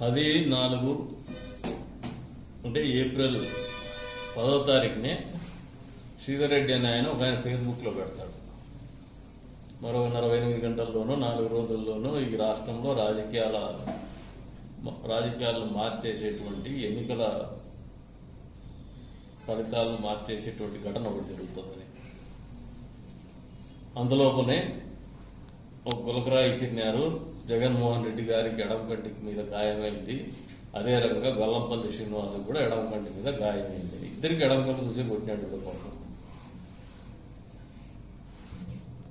పది నాలుగు అంటే ఏప్రిల్ పదో తారీఖునే శ్రీధర్ రెడ్డి అనే ఆయన ఒక ఆయన ఫేస్బుక్లో పెడతాడు. మరో నలభై ఎనిమిది గంటల్లోనూ నాలుగు రోజుల్లోనూ ఈ రాష్ట్రంలో రాజకీయాల రాజకీయాలను మార్చేసేటువంటి ఎన్నికల ఫలితాలను మార్చేసేటువంటి ఘటన ఒకటి జరుగుతుందని అందులోపనే ఒక గులకరాయి ఇసిరినారు. జగన్మోహన్ రెడ్డి గారికి ఎడమ కంటి మీద గాయమైంది. అదే రకంగా గొల్లంపల్లి శ్రీనివాస్ కూడా ఎడమ కంటి మీద గాయమైంది. ఇద్దరికి ఎడమ కంటి నుంచి కొట్టినట్టు పాపం.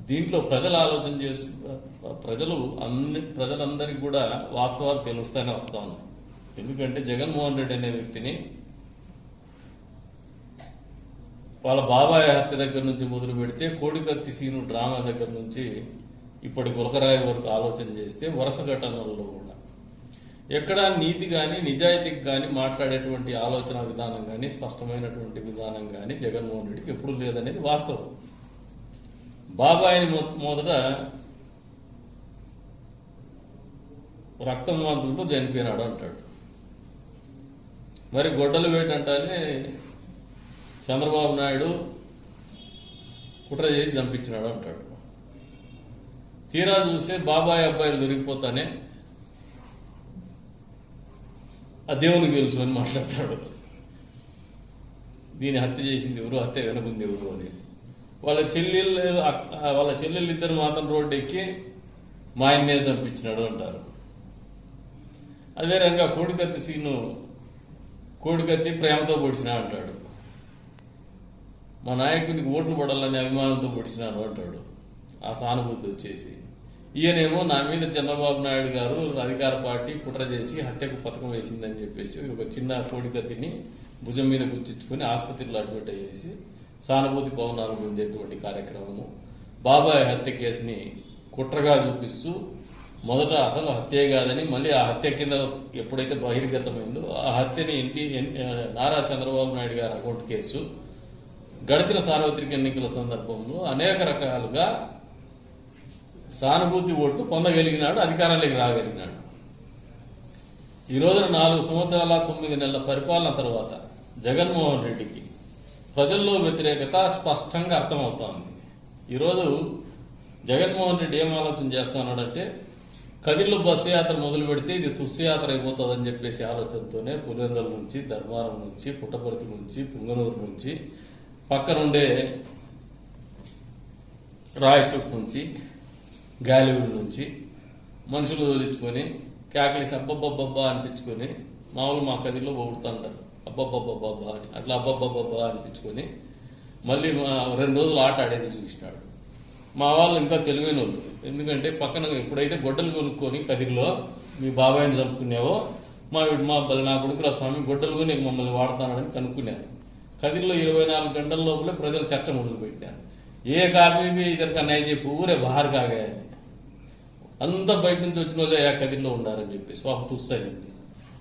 దీంట్లో ప్రజలు ఆలోచన చేసు ప్రజలు అన్ని ప్రజలందరికీ కూడా వాస్తవాలు తెలుస్తానే వస్తా ఉన్నాయి. ఎందుకంటే జగన్మోహన్ రెడ్డి అనే వ్యక్తిని వాళ్ళ బాబాయ్ హత్య దగ్గర నుంచి మొదలు పెడితే కోడికత్తి సీను డ్రామా దగ్గర నుంచి ఇప్పటి గులకరాయి వరకు ఆలోచన చేస్తే వరుస ఘటనల్లో కూడా. ఎక్కడా నీతి కానీ నిజాయితీకి కానీ మాట్లాడేటువంటి ఆలోచన విధానం కానీ స్పష్టమైనటువంటి విధానం కానీ జగన్మోహన్ రెడ్డికి ఎప్పుడు లేదనేది వాస్తవం. బాబాయిని మొ- మొదట రక్తమాంతులతో చనిపోయినాడు అంటాడు. మరి గొడ్డలు వేటంటానే చంద్రబాబు నాయుడు కుట్ర చేసి చంపించినాడు అంటాడు. తీరా చూస్తే బాబాయ్ అబ్బాయిలు దొరికిపోతానే. ఆ దేవునికి తెలుసు అని మాట్లాడతాడు. దీని హత్య చేసింది ఎవరు? హత్య వెనుకుంది ఎవరు అని. వాళ్ళ చెల్లెళ్ళు వాళ్ళ చెల్లెళ్ళు ఇద్దరు మాత్రం రోడ్డు ఎక్కి మా ఆయన్నే చంపించినాడు అంటారు. అదే రంగా కోడికత్తి సీను కోడికత్తి ప్రేమతో పొడిచినా అంటాడు. మా నాయకునికి ఓట్లు పడాలని అభిమానంతో పొడిచినాను అంటాడు. ఆ సానుభూతి వచ్చేసి. ఈయనేమో నా మీద చంద్రబాబు నాయుడు గారు అధికార పార్టీ కుట్ర చేసి హత్యకు పథకం వేసిందని చెప్పేసి ఒక చిన్న కోడికత్తిని భుజం మీద గుర్తించుకుని ఆసుపత్రిలో అడ్మిట్ అయ్యేసి సానుభూతి భవనాలు పొందేటువంటి కార్యక్రమము. బాబాయ్ హత్య కేసుని కుట్రగా చూపిస్తూ మొదట అసలు హత్యే కాదని మళ్ళీ ఆ హత్య కింద ఎప్పుడైతే బహిర్గతమైందో ఆ హత్యని ఇంటి నారా చంద్రబాబు నాయుడు గారి అకౌంట్ కేసు గడిచిన సార్వత్రిక ఎన్నికల సందర్భంలో అనేక రకాలుగా సానుభూతి ఓట్లు పొందగలిగినాడు అధికారంలోకి రాగలిగినాడు. ఈ రోజున నాలుగు సంవత్సరాల తొమ్మిది నెలల పరిపాలన తర్వాత జగన్మోహన్ రెడ్డికి ప్రజల్లో వ్యతిరేకత స్పష్టంగా అర్థమవుతోంది. ఈరోజు జగన్మోహన్ రెడ్డి ఏం ఆలోచన చేస్తున్నాడంటే కదిర్లో బస్సు యాత్ర మొదలు పెడితే ఇది తుస్సుయాత్ర అయిపోతుందని చెప్పేసి ఆలోచనతోనే పులివెందుల నుంచి ధర్మారం నుంచి పుట్టపర్తి నుంచి పుంగనూరు నుంచి పక్కనుండే రాయచూక్ నుంచి గాలివుడ్ నుంచి మనుషులు తోలించుకొని కేకలేసి అబ్బబ్బబ్బబ్బా అనిపించుకొని మామూలు మా కదిలో పొగుడుతుంటారు. అబ్బబ్బబ్బబ్బా అని. అట్లా అబ్బబ్బబ్బబ్బా అనిపించుకొని మళ్ళీ రెండు రోజులు ఆట ఆడేసి చూసినాడు. మా వాళ్ళు ఇంకా తెలివైన వాళ్ళు ఎందుకంటే పక్కన ఎప్పుడైతే గొడ్డలు కొనుక్కొని కదిరిలో మీ బాబాయ్ని చంపుకునేవో మా మా నా కొడుకుల స్వామి గొడ్డలు కొని మమ్మల్ని వాడతానని కనుక్కున్నారు. కదిరిలో ఇరవై నాలుగు గంటల లోపలే ప్రజలు చర్చ మొదలుపెట్టారు. ఏ కార్మిక ఇద్దరికి అన్నయ్య చెప్పి ఊరే బాహర్ కాగాయని. అంతా బయట నుంచి వచ్చిన వాళ్ళే ఆ కదిలో ఉండారని చెప్పేసి పాప తుస్సైంది.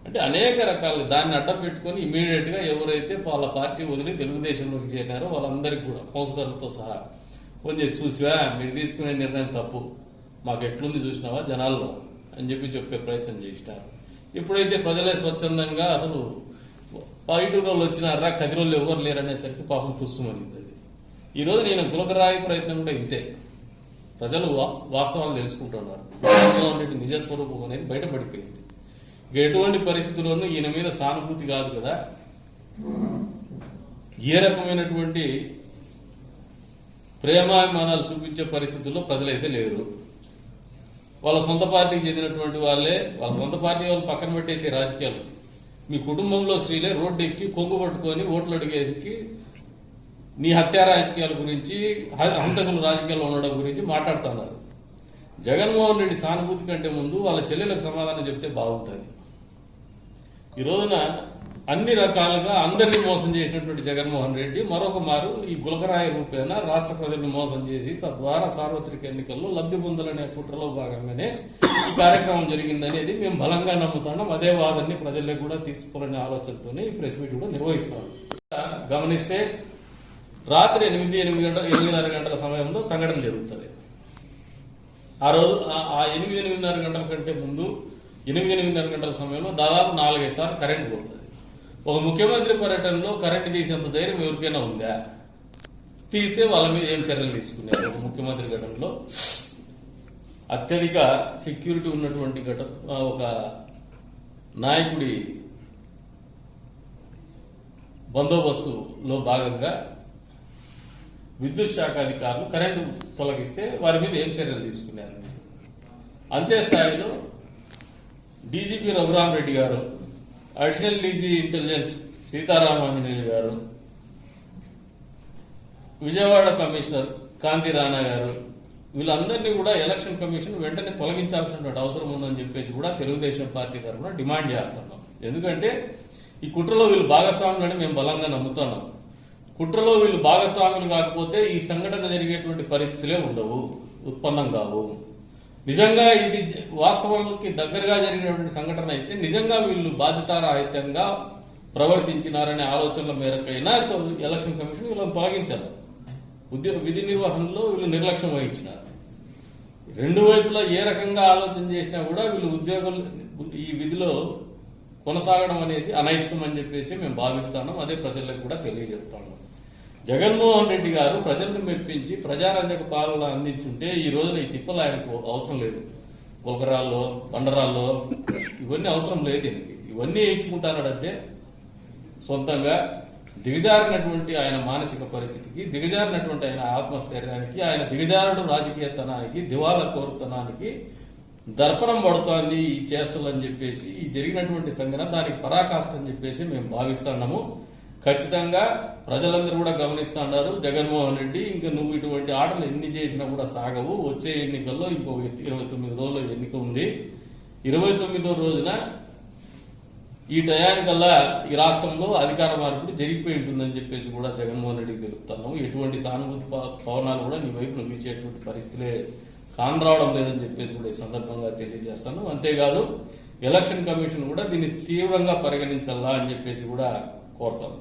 అంటే అనేక రకాల దాన్ని అడ్డం పెట్టుకొని ఇమీడియట్గా ఎవరైతే వాళ్ళ పార్టీ వదిలి తెలుగుదేశంలోకి చేరినారో వాళ్ళందరికీ కూడా కౌన్సిలర్లతో సహా ఫోన్ చేసి చూసివా? మీరు తీసుకునే నిర్ణయం తప్పు. మాకు ఎట్లుంది చూసినావా? జనాల్లో. అని చెప్పి చెప్పే ప్రయత్నం చేసినారు. ఇప్పుడైతే ప్రజలే స్వచ్ఛందంగా అసలు పైటూరు వాళ్ళు వచ్చినారా కదిరోళ్ళు ఎవరు లేరనేసరికి పాపం తుస్సుమనింది అది. ఈరోజు నేను గులకరాయి ప్రయత్నం కూడా ఇంతే. ప్రజలు వా- వాస్తవాలు తెలుసుకుంటున్నారు. జగన్మోహన్ రెడ్డి నిజ స్వరూపం అనేది బయటపడిపోయింది. ఇక ఎటువంటి పరిస్థితుల్లోనూ ఈయన మీద సానుభూతి కాదు కదా. ఏ రకమైనటువంటి ప్రేమాభిమానాలు చూపించే పరిస్థితుల్లో ప్రజలైతే లేరు. వాళ్ళ సొంత పార్టీకి చెందినటువంటి వాళ్ళే వాళ్ళ సొంత పార్టీ వాళ్ళు పక్కన పెట్టేసే రాజకీయాలు. మీ కుటుంబంలో స్త్రీలే రోడ్డు ఎక్కి కొంగు పట్టుకొని ఓట్లు అడిగేకి నీ హత్యా రాజకీయాల గురించి హంతకులు రాజకీయాల్లో ఉండడం గురించి మాట్లాడుతున్నారు. జగన్మోహన్ రెడ్డి సానుభూతి కంటే ముందు వాళ్ళ చెల్లెలకు సమాధానం చెప్తే బాగుంటుంది. ఈ రోజున అన్ని రకాలుగా అందరినీ మోసం చేసినటువంటి జగన్మోహన్ రెడ్డి మరొక మారు ఈ గులకరాయి రూపేణ రాష్ట్ర ప్రజలను మోసం చేసి తద్వారా సార్వత్రిక ఎన్నికల్లో లబ్ధి పొందాలనే కుట్రలో భాగంగానే ఈ కార్యక్రమం జరిగిందనేది మేము బలంగా నమ్ముతున్నాం. అదే వాదన్ని ప్రజలకు కూడా తీసుకోవాలనే ఆలోచనతోనే ఈ ప్రెస్ మీట్ కూడా నిర్వహిస్తాం గమనిస్తే రాత్రి ఎనిమిది ఎనిమిది గంటల ఎనిమిదిన్నర గంటల సమయంలో సంఘటన జరుగుతుంది. ఆ రోజు ఆ- ఎనిమిది ఎనిమిదిన్నర గంటల కంటే ముందు ఎనిమిది ఎనిమిదిన్నర గంటల సమయంలో దాదాపు నాలుగైదు సార్లు కరెంట్ పోతుంది. ఒక ముఖ్యమంత్రి పర్యటనలో కరెంట్ తీసేంత ధైర్యం ఎవరికైనా ఉందా? తీస్తే వాళ్ళ మీద ఏం చర్యలు తీసుకున్నారు ఒక ముఖ్యమంత్రి ఘటనలో అత్యధిక సెక్యూరిటీ ఉన్నటువంటి ఘట ఒక నాయకుడి బందోబస్తులో భాగంగా విద్యుత్ శాఖ అధికారులు కరెంటు తొలగిస్తే వారి మీద ఏం చర్యలు తీసుకున్నారు? అంతే స్థాయిలో డీజీపీ రఘురామ్ రెడ్డి గారు అడిషనల్ డీజీ ఇంటెలిజెన్స్ సీతారామాంజనేయులు గారు విజయవాడ కమిషనర్ కాంతి రాణా గారు వీళ్ళందరినీ కూడా ఎలక్షన్ కమిషన్ వెంటనే తొలగించాల్సినటువంటి అవసరం ఉందని చెప్పేసి కూడా తెలుగుదేశం పార్టీ తరఫున డిమాండ్ చేస్తున్నాం. ఎందుకంటే ఈ కుట్రలో వీళ్ళు భాగస్వాములని మేము బలంగా నమ్ముతున్నాం. కుట్రలో వీళ్ళు భాగస్వాములు కాకపోతే ఈ సంఘటన జరిగేటువంటి పరిస్థితులే ఉండవు ఉత్పన్నం కావు. నిజంగా ఇది వాస్తవానికి దగ్గరగా జరిగినటువంటి సంఘటన అయితే నిజంగా వీళ్ళు బాధ్యతారాహిత్యంగా ప్రవర్తించినారనే ఆలోచనల మేరకైనా ఎలక్షన్ కమిషన్ వీళ్ళని తొలగించారు. ఉద్యోగ విధి నిర్వహణలో వీళ్ళు నిర్లక్ష్యం వహించినారు. రెండు వైపులా ఏ రకంగా ఆలోచన చేసినా కూడా వీళ్ళు ఉద్యోగులు ఈ విధిలో కొనసాగడం అనేది అనైతికం అని చెప్పేసి మేము భావిస్తాము అదే ప్రజలకు కూడా తెలియజెప్తాము జగన్మోహన్ రెడ్డి గారు ప్రజలను మెప్పించి ప్రజారంజక పాలన అందించుంటే ఈ రోజున ఈ తిప్పలు ఆయనకు అవసరం లేదు. గొగరాల్లో బండరాల్లో ఇవన్నీ అవసరం లేదు ఈయనకి. ఇవన్నీ ఎంచుకుంటానంటే సొంతంగా దిగజారినటువంటి ఆయన మానసిక పరిస్థితికి దిగజారినటువంటి ఆయన ఆత్మస్థైర్యానికి ఆయన దిగజారుడు రాజకీయతనానికి దివాలా కోరుతనానికి దర్పణం పడుతోంది ఈ చేష్టలు అని చెప్పేసి ఈ జరిగినటువంటి సంఘటన దానికి పరాకాష్ట అని చెప్పేసి మేము భావిస్తున్నాము ఖచ్చితంగా ప్రజలందరూ కూడా గమనిస్తున్నారు జగన్మోహన్ రెడ్డి ఇంకా నువ్వు ఇటువంటి ఆటలు ఎన్ని చేసినా కూడా సాగవు. వచ్చే ఎన్నికల్లో ఇంకో ఇరవై తొమ్మిది రోజుల ఎన్నిక ఉంది. ఇరవై తొమ్మిదో రోజున ఈ టయానికల్లా ఈ రాష్ట్రంలో అధికార మార్పిడి జరిగిపోయి ఉంటుందని చెప్పేసి కూడా జగన్మోహన్ రెడ్డికి తెలుపుతాను ఎటువంటి సానుభూతి పవనాలు కూడా నీ వైపు వీచేటువంటి పరిస్థితులే కానరావడం లేదని చెప్పేసి కూడా ఈ సందర్భంగా తెలియజేస్తాను. అంతేకాదు ఎలక్షన్ కమిషన్ కూడా దీన్ని తీవ్రంగా పరిగణించాలా అని చెప్పేసి కూడా కోరుతాను.